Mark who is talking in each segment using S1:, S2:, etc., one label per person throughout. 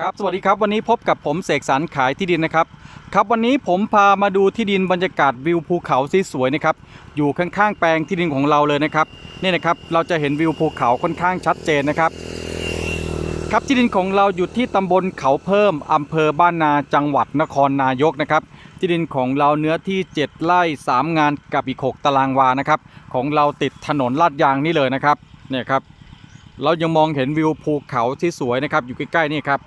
S1: ครับสวัสดีครับวันนี้พบกับผมเสกสรรขายที่ดินนะครับครับวันนี้ผมพามาดูที่ดินบรรยากาศวิวภูเขาสวยนะครับอยู่ข้างๆแปลงที่ดินของเราเลยนะครับนี่นะครับเราจะเห็นวิวภูเขาค่อนข้างชัดเจนนะครับ ครับที่ดินของเราอยู่ที่ตำบลเขาเพิ่มอำเภอบ้านนาจังหวัดนครนายกนะครับที่ดินของเราเนื้อที่ 7 ไร่ 3 งานกับอีก 6 ตารางวานะครับของเราติดถนนลาดยางนี่เลยนะครับเนี่ยครับเรายังมองเห็นวิวภูเขาที่สวยนะครับอยู่ใกล้ๆนี่ครับ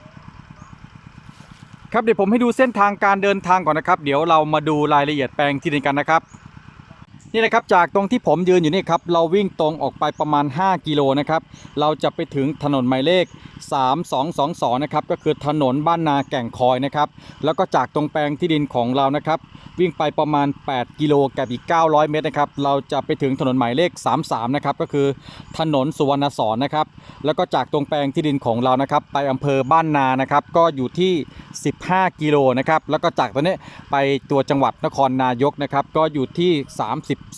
S1: ครับเดี๋ยวผมให้ดูเส้นทางการเดินทางก่อนนะครับ เดี๋ยวเรามาดูรายละเอียดแปลงที่ดินกันนะครับ นี่นะครับจากตรงที่ผมยืนอยู่นี่ครับเราวิ่งตรงออกไปประมาณ 5 กิโลนะครับเราจะไปถึงถนนหมายเลข 3222นะครับก็คือถนนบ้านนาแก่งคอยนะครับแล้วก็จากตรงแปลงที่ดินของเรานะครับวิ่งไปประมาณ 8 กิโลกับอีก 900 เมตรนะครับเราจะไปถึงถนนหมายเลข 33นะครับก็คือถนนสุวรรณสอนนะครับแล้วก็จากตรงแปลงที่ดินของเรานะครับไปอำเภอบ้านนานะครับก็อยู่ที่ 15 กิโลนะครับแล้วก็จากตัวนี้ไปตัวจังหวัดนครนายกนะครับก็อยู่ที่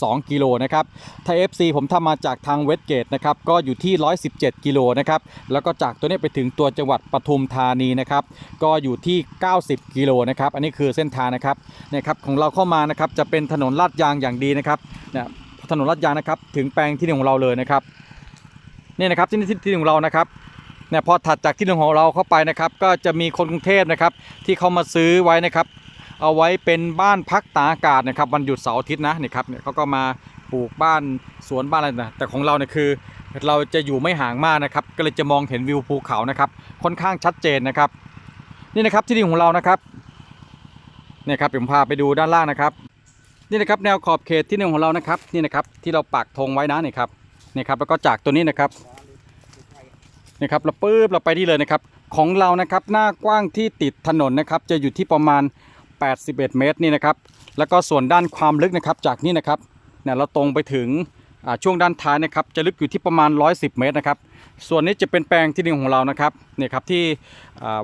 S1: 2 กิโลนะครับถ้า FC ผมทำมาจากทางเวสเกตนะครับก็อยู่ที่ 117 กิโลนะครับแล้วก็จากตัวนี้ไปถึงตัวจังหวัดปทุมธานีนะครับก็อยู่ที่ 90 กิโลนะครับอันนี้คือเส้นทางนะครับนี่ครับของเราเข้ามานะครับจะเป็นถนนลาดยางอย่างดีนะครับนี่ยถนนลาดยางนะครับถึงแปลงที่ดินของเราเลยนะครับนี่นะครับที่ที่ที่ดินของเรานะครับเนี่ยพอถัดจากที่ดินของเราเข้าไปนะครับ ก็จะมีคนกรุงเทพนะครับที่เขามาซื้อไว้นะครับ เอาไว้เป็นบ้านพักตากอากาศนะครับวันหยุดเสาร์อาทิตย์นะนี่ครับเนี่ยเขาก็มาปลูกบ้านสวนบ้านอะไรนะแต่ของเราเนี่ยคือ เราจะอยู่ไม่ห่างมากนะครับก็เลยจะมองเห็นวิวภูเขานะครับค่อนข้างชัดเจนนะครับ นี่นะครับที่ดินของเรานะครับเนี่ยครับผมพาไปดูด้านล่างนะครับ นี่นะครับแนวขอบเขตที่ดินของเรานะครับนี่นะครับที่เราปักธงไว้นะนี่ครับนี่ครับแล้วก็จากตัวนี้นะครับนี่ครับเราปื๊บเราไปที่เลยนะครับของเรานะครับหน้ากว้างที่ติดถนนนะครับจะอยู่ที่ประมาณ 81 เมตรนี่นะครับ แล้วก็ส่วนด้านความลึกนะครับจากนี้นะครับเนี่ยเราตรงไปถึงช่วงด้านท้ายนะครับจะลึกอยู่ที่ประมาณ 110 เมตรนะครับ ส่วนนี้จะเป็นแปลงที่ดินของเรานะครับเนี่ยครับที่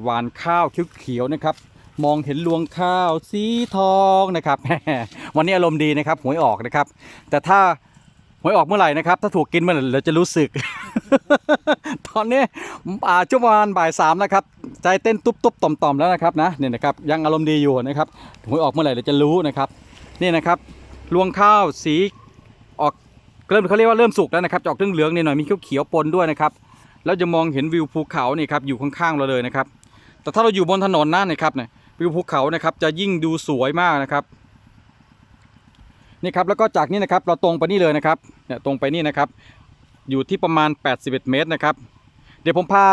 S1: หวานข้าวเขียวๆนะครับ มองเห็นรวงข้าวสีทองนะครับ วันนี้อารมณ์ดีนะครับหวยออกนะครับ แต่ถ้าหวยออกเมื่อไหร่นะครับ ถ้าถูกกินเมื่อไหร่เราจะรู้สึก ตอนนี้อ่าช่วงประมาณบ่ายสามนะครับ ใจเต้นตุ๊บตุ๊บต่อมต่อมๆแล้วนะครับนะเนี่ยนะครับยังอารมณ์ดีอยู่นะครับหวยออกเมื่อไหร่เราจะรู้นะครับ นี่นะครับรวงข้าวสีออกเริ่มเขาเรียกว่าเริ่มสุกแล้วนะครับออกเหลืองๆนิดหน่อยมีเขียวๆปนด้วยนะครับแล้วจะมองเห็นวิวภูเขานี่ครับอยู่ข้างๆเราเลยนะครับ แต่ถ้าเราอยู่บนถนนนั่นนะครับเนี่ยวิวภูเขานะครับจะยิ่งดูสวยมากนะครับนี่ครับแล้วก็จากนี้นะครับเราตรงไปนี่เลยนะครับเนี่ยตรงไปนี่นะครับ อยู่ที่ประมาณ 81 เมตรนะครับ เดี๋ยวผมพา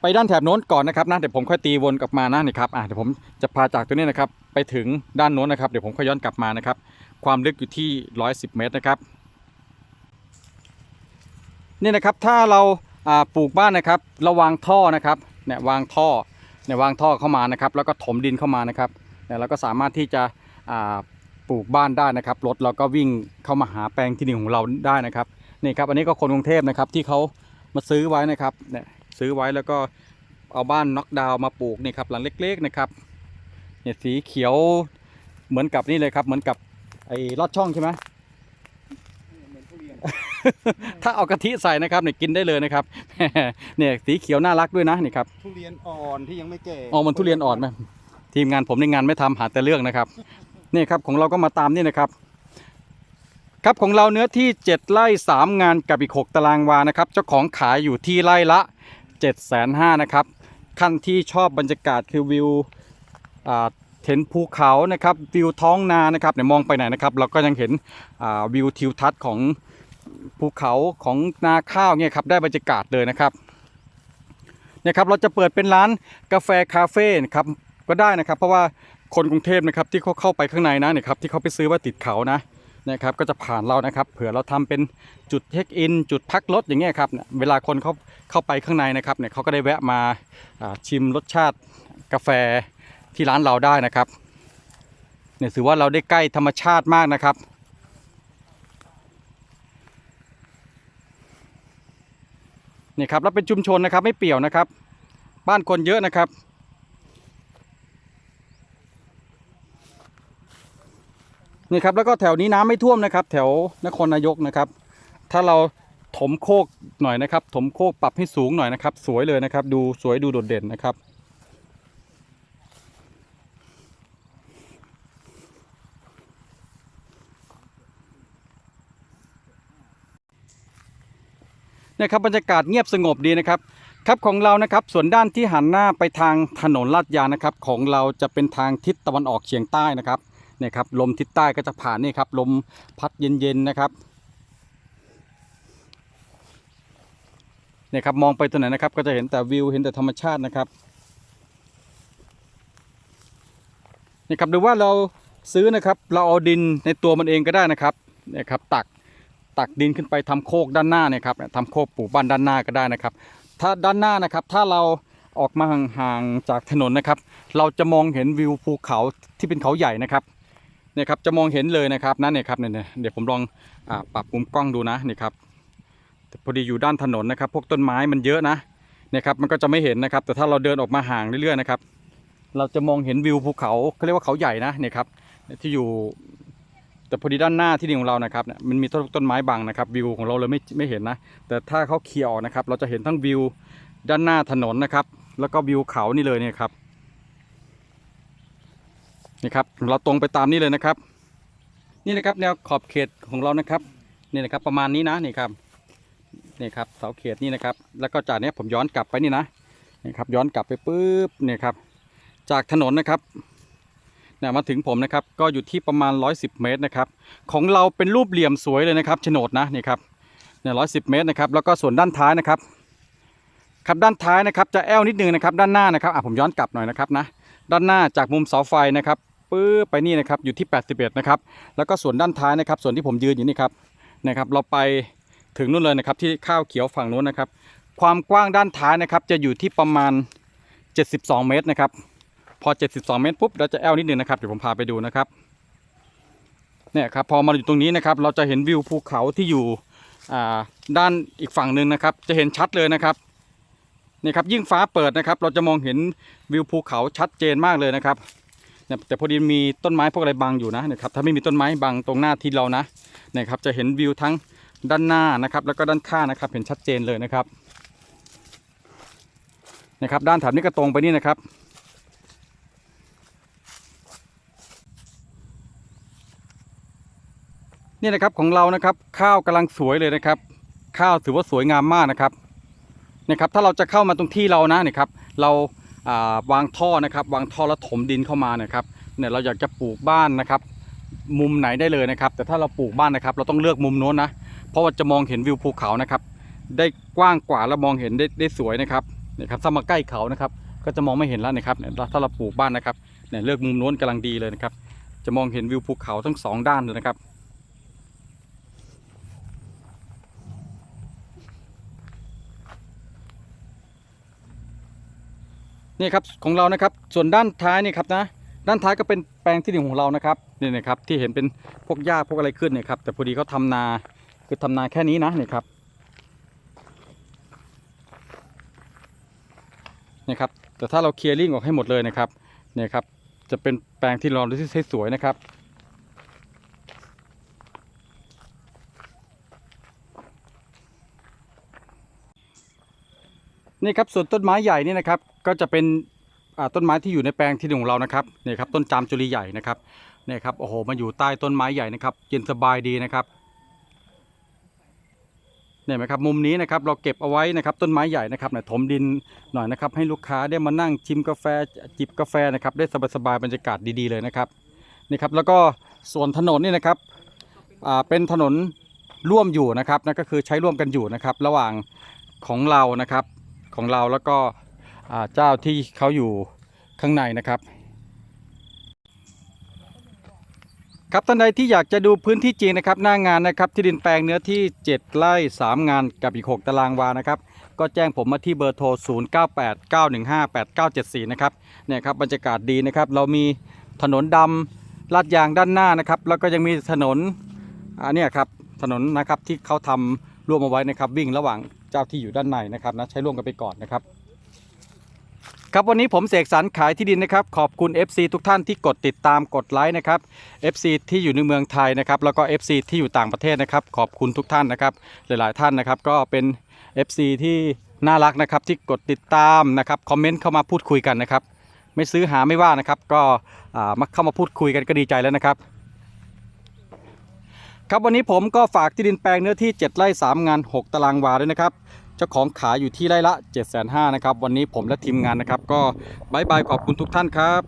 S1: ไปด้านแถบโน้นก่อนนะครับนะเดี๋ยวผมค่อยตีวนกลับมานะนี่ครับอะเดี๋ยวผมจะพาจากตัวนี้นะครับไปถึงด้านโน้นนะครับเดี๋ยวผมค่อยย้อนกลับมานะครับ ความลึกอยู่ที่ 110 เมตรนะครับนี่นะครับถ้าเราปลูกบ้านนะครับราวางท่อนะครับเนี่ยวางท่อเนี่ยวางท่อเข้ามานะครับ แล้วก็ถมดินเข้ามานะครับเนี่ยเราก็สามารถที่จะปลูกบ้านได้นะครับรถเราก็วิ่งเข้ามาหาแปลงที่ดินของเราได้นะครับ นี่ครับอันนี้ก็คนกรุงเทพนะครับที่เขามาซื้อไว้นะครับเนี่ยซื้อไว้แล้วก็เอาบ้านน็อกดาวน์มาปลูกนี่ครับหลังเล็กๆนะครับเนี่ยสีเขียวเหมือนกับนี่เลยครับ เหมือนกับไอ้ลอดช่องใช่ไหม
S2: เหมือนทุเรียน
S1: ถ้าเอากะทิใส่นะครับเนี่ยกินได้เลยนะครับเนี่ยสีเขียวน่ารักด้วยนะนี่ครับ
S2: ทุเรียนอ่อนที่ยังไม่แก่
S1: อ๋อมันทุเรียนอ่อนไหมทีมงานผมในงานไม่ทำหาแต่เรื่องนะครับนี่ครับของเราก็มาตามนี่นะครับ ครับของเราเนื้อที่ 7 ไร่ 3 งานกับอีก 6 ตารางวานะครับเจ้าของขายอยู่ที่ไร่ละ7 5 0 0 0นะครับขั้นที่ชอบบรรยากาศคือวิวอ่าเห็นภูเขานะครับวิวท้องนานะครับเนี่ยมองไปไหนนะครับเราก็ยังเห็นอ่าวิวทิวทัศน์ของภูเขาของนาข้าวเนี่ยครับได้บรรยากาศเลยนะครับเนี่ยครับเราจะเปิดเป็นร้านกาแฟคาเฟ่นะครับก็ได้นะครับ เพราะว่าคนกรุงเทพนะครับที่เขาเข้าไปข้างในนะเนี่ยครับที่เขาไปซื้อว่าติดเขานะ นะครับก็จะผ่านเรานะครับ เผื่อเราทำเป็นจุดเช็คอิน จุดพักรถอย่างเงี้ยครับเนี่ยเวลาคนเขาเข้าไปข้างในนะครับเนี่ยเขาก็ได้แวะมาอ่าชิมรสชาติกาแฟที่ร้านเราได้นะครับเนี่ยถือว่าเราได้ใกล้ธรรมชาติมากนะครับนี่ครับแล้วเป็นชุมชนนะครับไม่เปี่ยวนะครับ บ้านคนเยอะนะครับ นี่ครับแล้วก็แถวนี้น้ำไม่ท่วมนะครับ แถวนครนายกนะครับ ถ้าเราถมโคกหน่อยนะครับ ถมโคกปรับให้สูงหน่อยนะครับ สวยเลยนะครับ ดูสวยดูโดดเด่นนะครับนี่ครับบรรยากาศเงียบสงบดีนะครับครับของเรานะครับส่วนด้านที่หันหน้าไปทางถนนลาดยางนะครับ ของเราจะเป็นทางทิศตะวันออกเฉียงใต้นะครับ เนี่ยครับลมทิศใต้ก็จะผ่านนี่ครับลมพัดเย็นๆนะครับเนี่ยครับมองไปตรงไหนนะครับก็จะเห็นแต่วิวเห็นแต่ธรรมชาตินะครับเนี่ยครับหรือว่าเราซื้อนะครับเราเอาดินในตัวมันเองก็ได้นะครับเนี่ยครับตักตักดินขึ้นไปทำโคกด้านหน้าเนี่ยครับทำโคกปลูกบ้านด้านหน้าก็ได้นะครับ ถ้าด้านหน้านะครับถ้าเราออกมาห่างๆจากถนนนะครับ เราจะมองเห็นวิวภูเขาที่เป็นเขาใหญ่นะครับ เนี่ยครับจะมองเห็นเลยนะครับนั่นเนี่ยครับเนี่ยเนี่ยเดี๋ยวผมลองอปรับมุมกล้องดูนะนี่ครับแต่พอดีอยู่ด้านถนนนะครับ พวกต้นไม้มันเยอะนะเนี่ยครับมันก็จะไม่เห็นนะครับ แต่ถ้าเราเดินออกมาห่างเรื่อยๆนะครับ เราจะมองเห็นวิวภูเขาเขาเรียกว่าเขาใหญ่นะเนี่ยครับที่อยู่ แต่พอดีด้านหน้าที่ดินของเรานะครับเนี่ยมันมีต้นต้นไม้บังนะครับวิวของเราเลยไม่ไม่เห็นนะ แต่ถ้าเขาเคลียร์นะครับ เราจะเห็นทั้งวิวด้านหน้าถนนนะครับ แล้วก็วิวเขานี่เลยเนี่ยครับ นี่ครับเราตรงไปตามนี้เลยนะครับ นี่นะครับแนวขอบเขตของเรานะครับนี่นะครับประมาณนี้นะนี่ครับนี่ครับเสาเขตนี่นะครับ แล้วก็จากนี้ผมย้อนกลับไปนี่นะนี่ครับย้อนกลับไปปุ๊บเนี่ยครับจากถนนนะครับเนี่ยมาถึงผมนะครับก็อยู่ที่ประมาณ 110 เมตรนะครับของเราเป็นรูปเหลี่ยมสวยเลยนะครับโฉนดนะนี่ครับเนี่ยร้อยสิบเมตรนะครับแล้วก็ส่วนด้านท้ายนะครับครับด้านท้ายนะครับจะแอลนิดนึงนะครับด้านหน้านะครับอะผมย้อนกลับหน่อยนะครับนะ ด้านหน้าจากมุมเสาไฟนะครับปื้อไปนี่นะครับอยู่ที่ 81 นะครับ แล้วก็ส่วนด้านท้ายนะครับ ส่วนที่ผมยืนอยู่นี่ครับนะครับเราไปถึงนู่นเลยนะครับที่ข้าวเขียวฝั่งนู้นนะครับ ความกว้างด้านท้ายนะครับ จะอยู่ที่ประมาณ 72 เมตรนะครับ พอ 72 เมตรปุ๊บเราจะแอลนิดนึงนะครับเดี๋ยวผมพาไปดูนะครับเนี่ยครับพอมาอยู่ตรงนี้นะครับเราจะเห็นวิวภูเขาที่อยู่อ่าด้านอีกฝั่งหนึ่งนะครับ จะเห็นชัดเลยนะครับ นี่ครับยิ่งฟ้าเปิดนะครับ เราจะมองเห็นวิวภูเขาชัดเจนมากเลยนะครับเนี่ยแต่พอดีมีต้นไม้พวกอะไรบังอยู่นะนะครับถ้าไม่มีต้นไม้บังตรงหน้าที่เรานะนะครับจะเห็นวิวทั้งด้านหน้านะครับ แล้วก็ด้านข้างนะครับเห็นชัดเจนเลยนะครับนะครับด้านแถบนี้ก็ตรงไปนี่นะครับนี่นะครับของเรานะครับข้าวกำลังสวยเลยนะครับ ข้าวถือว่าสวยงามมากนะครับ นะครับถ้าเราจะเข้ามาตรงที่เรานะเนี่ยครับเราวางท่อนะครับวางท่อแล้วถมดินเข้ามานะครับเนี่ยเราอยากจะปลูกบ้านนะครับ มุมไหนได้เลยนะครับ แต่ถ้าเราปลูกบ้านนะครับ เราต้องเลือกมุมโน้นนะเพราะว่าจะมองเห็นวิวภูเขานะครับ ได้กว้างกว่าและมองเห็นได้ได้สวยนะครับเนี่ยครับถ้ามาใกล้เขานะครับ ก็จะมองไม่เห็นแล้วนะครับเนี่ยถ้าเราปลูกบ้านนะครับเนี่ยเลือกมุมโน้นกำลังดีเลยนะครับ จะมองเห็นวิวภูเขาทั้งสองด้านเลยนะครับ นี่ครับของเรานะครับส่วนด้านท้ายนี่ครับนะด้านท้ายก็เป็นแปลงที่ดินของเรานะครับนี่นะครับที่เห็นเป็นพวกหญ้าพวกอะไรขึ้นเนี่ยครับแต่พอดีเขาทำนาคือทำนาแค่นี้นะนี่ครับนี่ครับแต่ถ้าเราเคลียร์ลิงออกให้หมดเลยนะครับเนี่ยครับจะเป็นแปลงที่เราที่สวยนะครับ นี่ครับส่วนต้นไม้ใหญ่นี่นะครับ ก็จะเป็นต้นไม้ที่อยู่ในแปลงที่ดินของเรานะครับนี่ครับต้นจามจุลีใหญ่นะครับนี่ครับโอ้โหมาอยู่ใต้ต้นไม้ใหญ่นะครับเย็นสบายดีนะครับเนี่ยไหมครับมุมนี้นะครับเราเก็บเอาไว้นะครับต้นไม้ใหญ่นะครับเนี่ยถมดินหน่อยนะครับ ให้ลูกค้าได้มานั่งชิมกาแฟจิบกาแฟนะครับ ได้สบายๆบรรยากาศดีๆเลยนะครับนี่ครับแล้วก็ส่วนถนนนี่นะครับอ่าเป็นถนนร่วมอยู่นะครับนั่นก็คือใช้ร่วมกันอยู่นะครับ ระหว่างของเรานะครับ ของเราแล้วก็เจ้าที่เขาอยู่ข้างในนะครับ ครับท่านใดที่อยากจะดูพื้นที่จริงนะครับ หน้างานนะครับที่ดินแปลงเนื้อที่ 7 ไร่ 3 งานกับอีก 6 ตารางวานะครับ ก็แจ้งผมมาที่เบอร์โทร 0989158974 นะครับเนี่ยครับบรรยากาศดีนะครับ เรามีถนนดำลาดยางด้านหน้านะครับ แล้วก็ยังมีถนนอันนี้ครับถนนนะครับที่เขาทำร่วมเอาไว้นะครับวิ่งระหว่าง เจ้าที่อยู่ด้านในนะครับนะใช้ร่วมกันไปก่อนนะครับ ครับวันนี้ผมเสกสรรขายที่ดินนะครับ ขอบคุณ FC ทุกท่านที่กดติดตามกดไลค์นะครับ FC ที่อยู่ในเมืองไทยนะครับแล้วก็ FC ที่อยู่ต่างประเทศนะครับ ขอบคุณทุกท่านนะครับ หลายๆท่านนะครับก็เป็น FC ที่น่ารักนะครับที่กดติดตามนะครับคอมเมนต์เข้ามาพูดคุยกันนะครับ ไม่ซื้อหาไม่ว่านะครับ ก็มาเข้ามาพูดคุยกันก็ดีใจแล้วนะครับ ครับวันนี้ผมก็ฝากที่ดินแปลงเนื้อที่ 7 ไร่3งาน 6 ตารางวาด้วยนะครับ เจ้าของขายอยู่ที่ไร่ละ 7 5 0 0 0นะครับ วันนี้ผมและทีมงานนะครับ ก็บายบายขอบคุณทุกท่านครับ